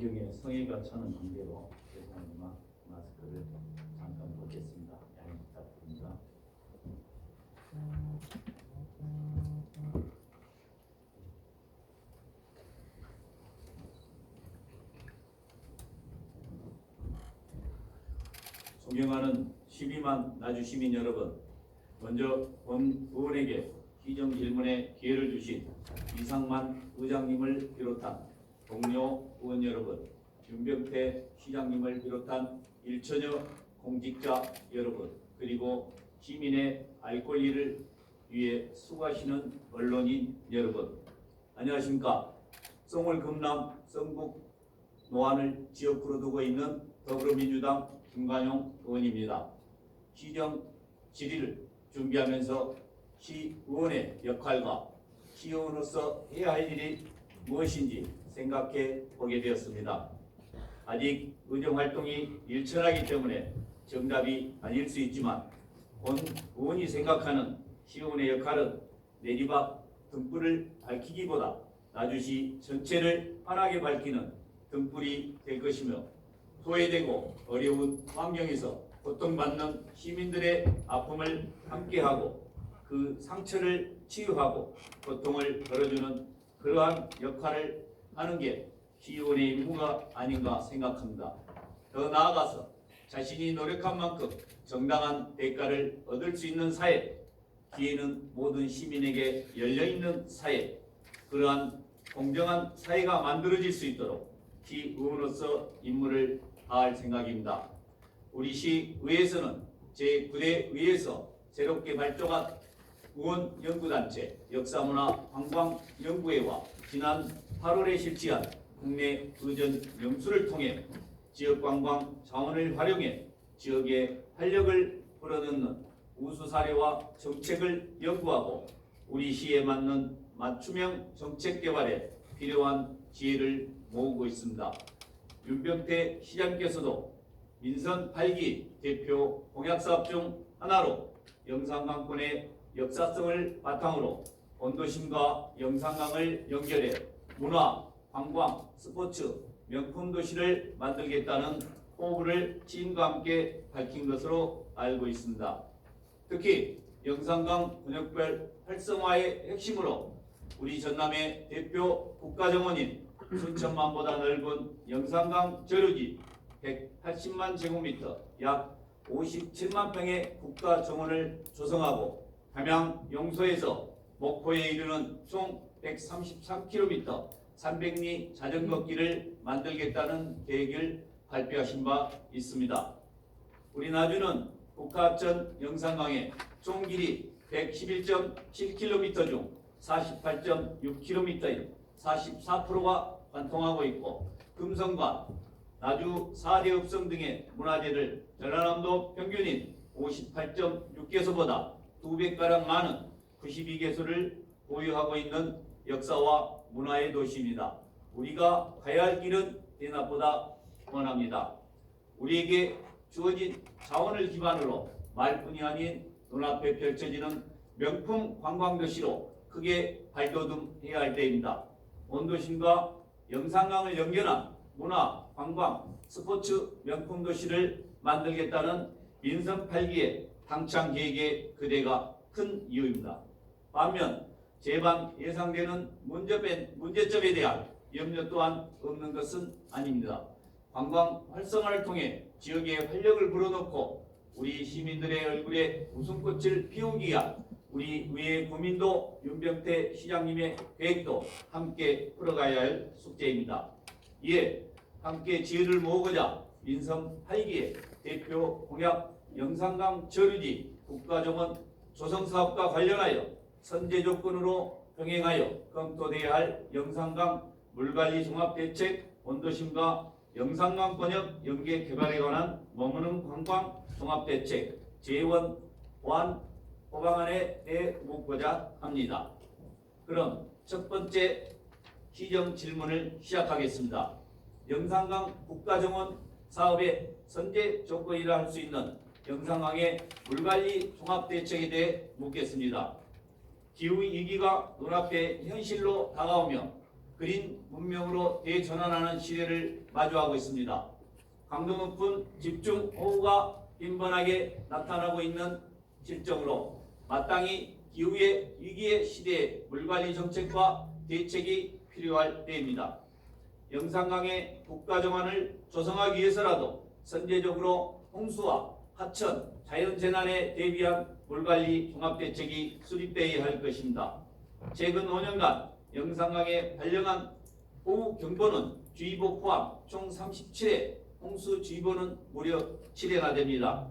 때문에 성의가 차는 관계로 죄송하지만 마스크를 잠깐 벗겠습니다. 양해 부탁드립니다. 존경하는 12만 나주 시민 여러분, 먼저 본 의원에게 시정 질문에 기회를 주신 이상만 의장님을 비롯한 동료 의원 여러분, 윤병태 시장님을 비롯한 일천여 공직자 여러분, 그리고 시민의 알 권리를 위해 수고하시는 언론인 여러분, 안녕하십니까? 송월 금남 성북 노안을 지역구로 두고 있는 더불어민주당 김관용 의원입니다. 시정 질의를 준비하면서 시 의원의 역할과 시의원으로서 해야 할 일이 무엇인지 생각해 보게 되었습니다. 아직 의정 활동이 일천하기 때문에 정답이 아닐 수 있지만 본 의원이 생각하는 시의원의 역할은 내리박 등불을 밝히기보다 나주시 전체를 환하게 밝히는 등불이 될 것이며 소외되고 어려운 환경에서 고통받는 시민들의 아픔을 함께하고 그 상처를 치유하고 고통을 덜어주는 그러한 역할을 하는 게 시의원의 임무가 아닌가 생각합니다. 더 나아가서 자신이 노력한 만큼 정당한 대가를 얻을 수 있는 사회, 기회는 모든 시민에게 열려 있는 사회, 그러한 공정한 사회가 만들어질 수 있도록 시의원으로서 임무를 다할 생각입니다. 우리 시 의회에서는 제9대 의회에서 새롭게 발족한 의원 연구단체 역사문화 관광연구회와 지난 8월에 실시한 국내 의전 명수를 통해 지역 관광 자원을 활용해 지역의 활력을 불어넣는 우수 사례와 정책을 연구하고 우리 시에 맞는 맞춤형 정책 개발에 필요한 지혜를 모으고 있습니다. 윤병태 시장께서도 민선 8기 대표 공약사업 중 하나로 영산강권의 역사성을 바탕으로 원도심과 영산강을 연결해 문화, 관광, 스포츠, 명품 도시를 만들겠다는 포부를 시인과 함께 밝힌 것으로 알고 있습니다. 특히 영산강 권역별 활성화의 핵심으로 우리 전남의 대표 국가정원인 수천만보다 넓은 영산강 저류지 180만 제곱미터 약 57만 평의 국가 정원을 조성하고 담양 용소에서 목포에 이르는 총 133km 300리 자전거 길을 만들겠다는 계획을 발표하신 바 있습니다. 우리 나주는 국가합천 영산강의 총 길이 111.7km 중 48.6km인 44%가 관통하고 있고 금성과 나주 4대 읍성 등의 문화재를 전라남도 평균인 58.6개소보다 2배가량 많은 92개소를 보유하고 있는 역사와 문화의 도시입니다. 우리가 가야 할 길은 대낮보다 뻔합니다. 우리에게 주어진 자원을 기반으로 말뿐이 아닌 눈앞에 펼쳐지는 명품 관광도시로 크게 발돋움해야 할 때입니다. 원도심과 영산강을 연결한 문화, 관광, 스포츠 명품 도시를 만들겠다는 민선 8기의 당창 계획의 그대가 큰 이유입니다. 반면 제방 예상되는 문제점, 문제점에 대한 염려 또한 없는 것은 아닙니다. 관광 활성화를 통해 지역의 활력을 불어넣고 우리 시민들의 얼굴에 웃음꽃을 피우기 위한 우리 의회 고민도 윤병태 시장님의 계획도 함께 풀어가야 할 숙제입니다. 이에 함께 지혜를 모으고자 민선 8기의 대표 공약 영산강 저류지 국가정원 조성사업과 관련하여 선제 조건으로 병행하여 검토돼야 할 영산강 물관리 종합대책 원도심과 영산강 번역 연계 개발에 관한 머무는 관광 종합대책 재원 보안 호방안에 대해 묻고자 합니다. 그럼 첫 번째 시정 질문을 시작하겠습니다. 영산강 국가정원 사업의 선제 조건이라 할 수 있는 영산강의 물관리 종합대책에 대해 묻겠습니다. 기후 위기가 눈앞에 현실로 다가오며 그린 문명으로 대전환하는 시대를 마주하고 있습니다. 강도 높은 집중 호우가 빈번하게 나타나고 있는 실정으로 마땅히 기후의 위기의 시대에 물관리 정책과 대책이 필요할 때입니다. 영산강의 국가정환을 조성하기 위해서라도 선제적으로 홍수와 하천, 자연재난에 대비한 물관리 종합대책이 수립되어야 할 것입니다. 최근 5년간 영산강에 발령한 호우경보는 주의보 포함 총 37회 홍수주의보는 무려 7회나 됩니다.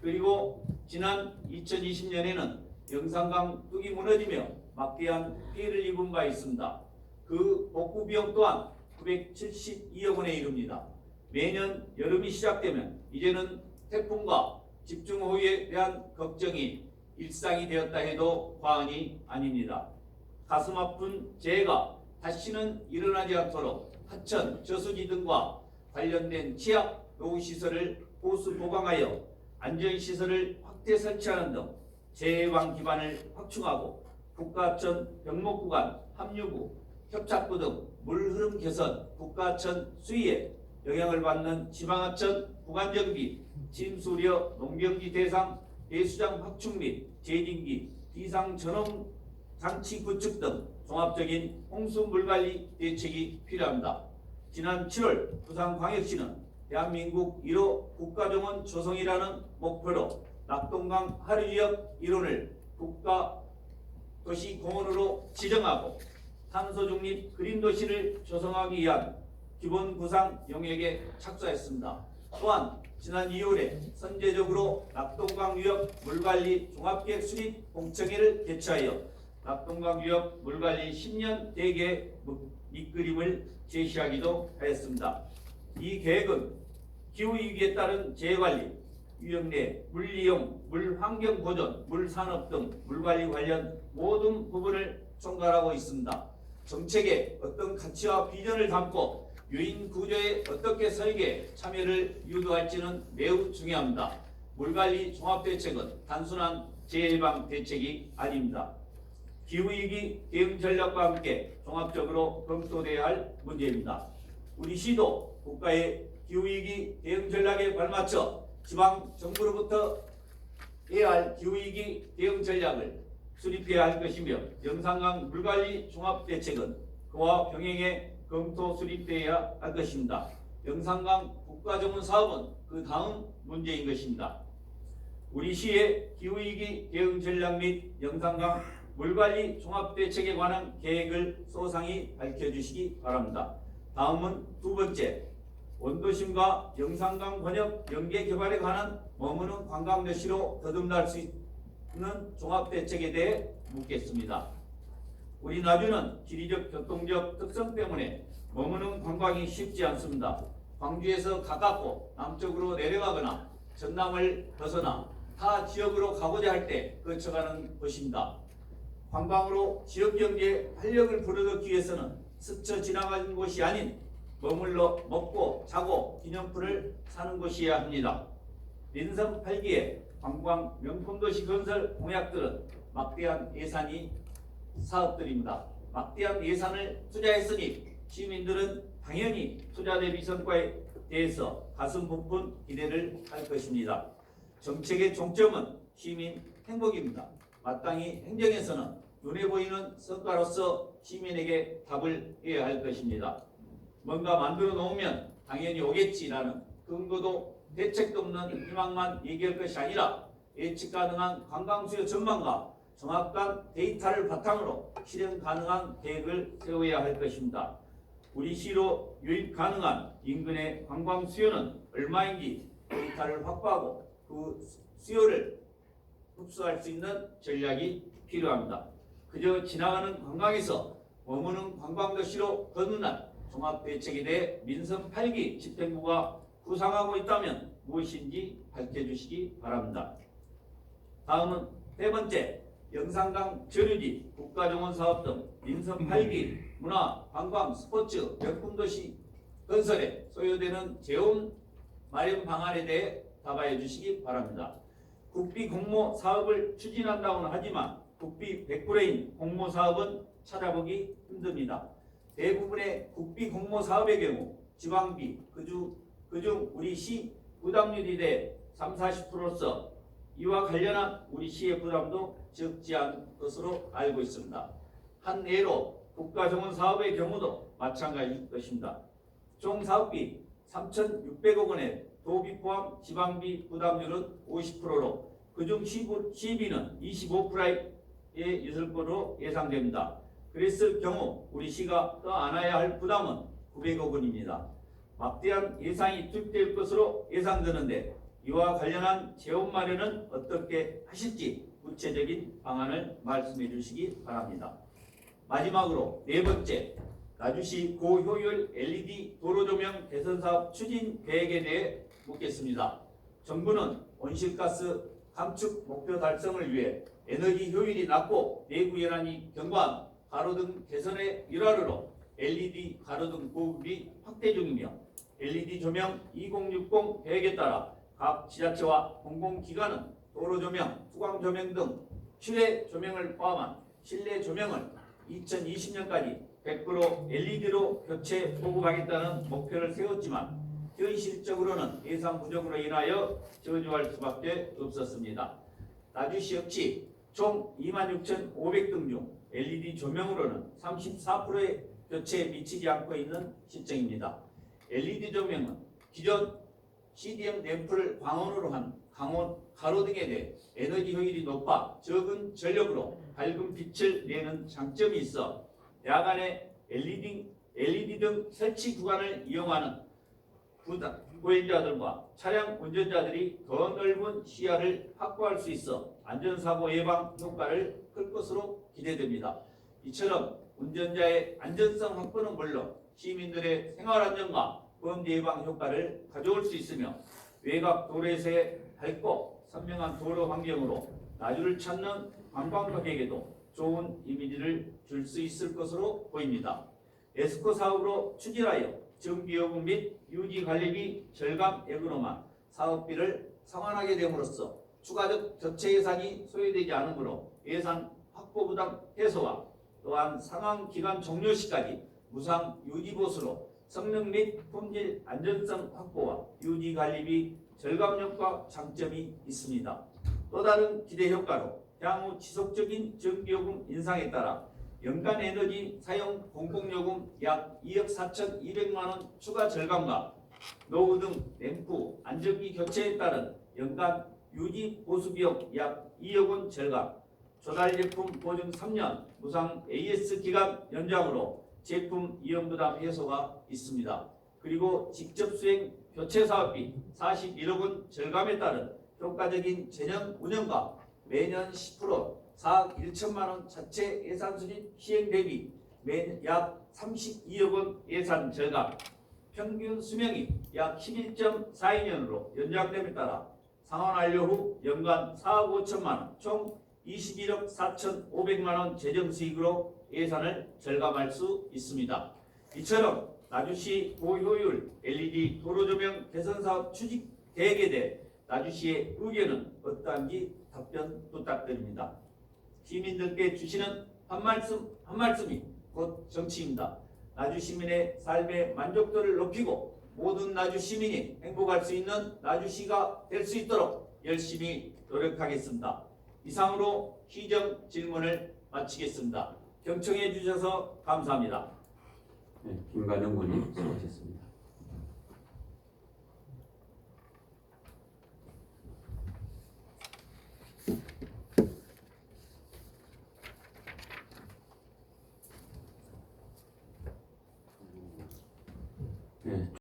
그리고 지난 2020년에는 영산강 뚝이 무너지며 막대한 피해를 입은 바 있습니다. 그 복구 비용 또한 972억 원에 이릅니다. 매년 여름이 시작되면 이제는 태풍과 집중호우에 대한 걱정이 일상이 되었다 해도 과언이 아닙니다. 가슴 아픈 재해가 다시는 일어나지 않도록 하천, 저수지 등과 관련된 취약 노후시설을 보수 보강하여 안전시설을 확대 설치하는 등 재해방 기반을 확충하고 국가하천 병목구간 합류구, 협착구 등 물흐름 개선, 국가하천 수위에 영향을 받는 지방하천 구간정비, 진수려 농경지 대상 배수장 확충 및 재진기, 비상 전원 장치 구축 등 종합적인 홍수 물관리 대책이 필요합니다. 지난 7월 부산광역시는 대한민국 1호 국가정원 조성이라는 목표로 낙동강 하류지역 일원을 국가 도시 공원으로 지정하고 탄소 중립 그린 도시를 조성하기 위한 기본 구상 영역에 착수했습니다. 또한 지난 2월에 선제적으로 낙동강 유역 물관리 종합계획 수립 공청회를 개최하여 낙동강 유역 물관리 10년 대계 밑그림을 제시하기도 하였습니다. 이 계획은 기후위기에 따른 재해관리, 유역 내, 물이용, 물환경 보존, 물산업 등 물관리 관련 모든 부분을 총괄하고 있습니다. 정책에 어떤 가치와 비전을 담고 유인 구조에 어떻게 설계, 참여를 유도할지는 매우 중요합니다. 물관리 종합대책은 단순한 재해방 대책이 아닙니다. 기후위기 대응 전략과 함께 종합적으로 검토돼야 할 문제입니다. 우리 시도 국가의 기후위기 대응 전략에 발맞춰 지방 정부로부터 해야 할 기후위기 대응 전략을 수립해야 할 것이며 영산강 물관리 종합대책은 그와 병행해 검토 수립돼야 할 것입니다. 영산강 국가정원 사업은 그 다음 문제인 것입니다. 우리 시의 기후위기 대응 전략 및 영산강 물관리 종합대책에 관한 계획을 소상히 밝혀주시기 바랍니다. 다음은 두 번째, 원도심과 영산강 번역 연계 개발에 관한 머무는 관광 여시로 거듭날 수 있는 종합대책에 대해 묻겠습니다. 우리 나주는 지리적 교통적 특성 때문에 머무는 관광이 쉽지 않습니다. 광주에서 가깝고 남쪽으로 내려가거나 전남을 벗어나 타 지역으로 가고자 할 때 거쳐가는 곳입니다. 관광으로 지역 경제에 활력을 불어넣기 위해서는 스쳐 지나가는 곳이 아닌 머물러 먹고 자고 기념품을 사는 곳이어야 합니다. 민선 8기의 관광 명품도시 건설 공약들은 막대한 예산이 사업들입니다. 막대한 예산을 투자했으니 시민들은 당연히 투자 대비 성과에 대해서 가슴 부푼 기대를 할 것입니다. 정책의 종점은 시민 행복입니다. 마땅히 행정에서는 눈에 보이는 성과로서 시민에게 답을 해야 할 것입니다. 뭔가 만들어 놓으면 당연히 오겠지라는 근거도 대책도 없는 희망만 얘기할 것이 아니라 예측 가능한 관광 수요 전망과 정확한 데이터를 바탕으로 실현 가능한 계획을 세워야 할 것입니다. 우리 시로 유입 가능한 인근의 관광 수요는 얼마인지 데이터를 확보하고 그 수요를 흡수할 수 있는 전략이 필요합니다. 그저 지나가는 관광에서 머무는 관광도시로 거듭난 종합대책에 대해 민선 8기 집행부가 구상하고 있다면 무엇인지 밝혀주시기 바랍니다. 다음은 세 번째, 영산강 저류지, 국가정원 사업 등 민선 8기 문화, 관광, 스포츠, 명품도시 건설에 소요되는 재원 마련 방안에 대해 답하여 주시기 바랍니다. 국비 공모 사업을 추진한다고는 하지만 국비 100%인 공모 사업은 찾아보기 힘듭니다. 대부분의 국비 공모 사업의 경우 지방비 그중 그중 우리 시 부담률이 대 3, 40%로서 이와 관련한 우리 시의 부담도 적지 않은 것으로 알고 있습니다. 한 예로 국가정원 사업의 경우도 마찬가지일 것입니다. 총 사업비 3,600억 원의 도비 포함 지방비 부담률은 50%로 그중 시비는 25%에 있을 것으로 예상됩니다. 그랬을 경우 우리 시가 더 안아야 할 부담은 900억 원입니다. 막대한 예산이 투입될 것으로 예상되는데 이와 관련한 재원 마련은 어떻게 하실지 구체적인 방안을 말씀해 주시기 바랍니다. 마지막으로 네 번째, 나주시 고효율 LED 도로 조명 개선 사업 추진 계획에 대해 묻겠습니다. 정부는 온실가스 감축 목표 달성을 위해 에너지 효율이 낮고 내구 연한이 경과한 가로등 개선의 일환으로 LED 가로등 보급이 확대 중이며 LED 조명 2060 계획에 따라 각 지자체와 공공기관은 도로 조명, 후광 조명 등 실내 조명을 포함한 실내 조명을 2020년까지 100% LED로 교체 보급하겠다는 목표를 세웠지만 현실적으로는 예산 부족으로 인하여 저조할 수밖에 없었습니다. 나주시 역시 총 26,500등 중 LED 조명으로는 34%의 교체에 미치지 않고 있는 실정입니다. LED 조명은 기존 CDM 램프를 광원으로 한 강원 가로등에 대해 에너지 효율이 높아 적은 전력으로 밝은 빛을 내는 장점이 있어 야간에 LED, LED 등 설치 구간을 이용하는 부다- 보행자들과 차량 운전자들이 더 넓은 시야를 확보할 수 있어 안전사고 예방 효과를 클 것으로 기대됩니다. 이처럼 운전자의 안전성 확보는 물론 시민들의 생활 안전과 범죄 예방 효과를 가져올 수 있으며 외곽 도로에서의 밝고 선명한 도로 환경으로 나주를 찾는 관광객에게도 좋은 이미지를 줄 수 있을 것으로 보입니다. 에스코 사업으로 추진하여 정비요금 및 유지 관리비 절감액으로만 사업비를 상환하게 됨으로써 추가적 교체 예산이 소요되지 않으므로 예산 확보 부담 해소와 또한 상황 기간 종료 시까지 무상 유지 보수로 성능 및 품질 안전성 확보와 유지 관리비 절감 효과 장점이 있습니다. 또 다른 기대 효과로 향후 지속적인 전기요금 인상에 따라 연간 에너지 사용 공공요금 약 2억 4,200만 원 추가 절감과 노후 등 램프 안전기 교체에 따른 연간 유지 보수 비용 약 2억 원 절감, 조달 제품 보증 3년 무상 AS 기간 연장으로 제품 이용 부담 해소가 있습니다. 그리고 직접 수행 교체 사업비 41억 원 절감에 따른 효과적인 재정 운영과 매년 10% 4억 1천만 원 자체 예산 수립 시행 대비 약 32억 원 예산 절감, 평균 수명이 약 11.42년으로 연장됨에 따라 상환 완료 후 연간 4억 5천만 원, 총 21억 4천5백만 원 재정 수익으로 예산을 절감할 수 있습니다. 이처럼 나주시 고효율 LED 도로 조명 개선 사업 추진 계획에 대해 나주시의 의견은 어떠한지 답변 부탁드립니다. 시민들께 주시는 한 말씀 한 말씀이 곧 정치입니다. 나주 시민의 삶의 만족도를 높이고 모든 나주 시민이 행복할 수 있는 나주시가 될 수 있도록 열심히 노력하겠습니다. 이상으로 시정 질문을 마치겠습니다. 경청해 주셔서 감사합니다. 네, 김관영 군님 수고하셨습니다.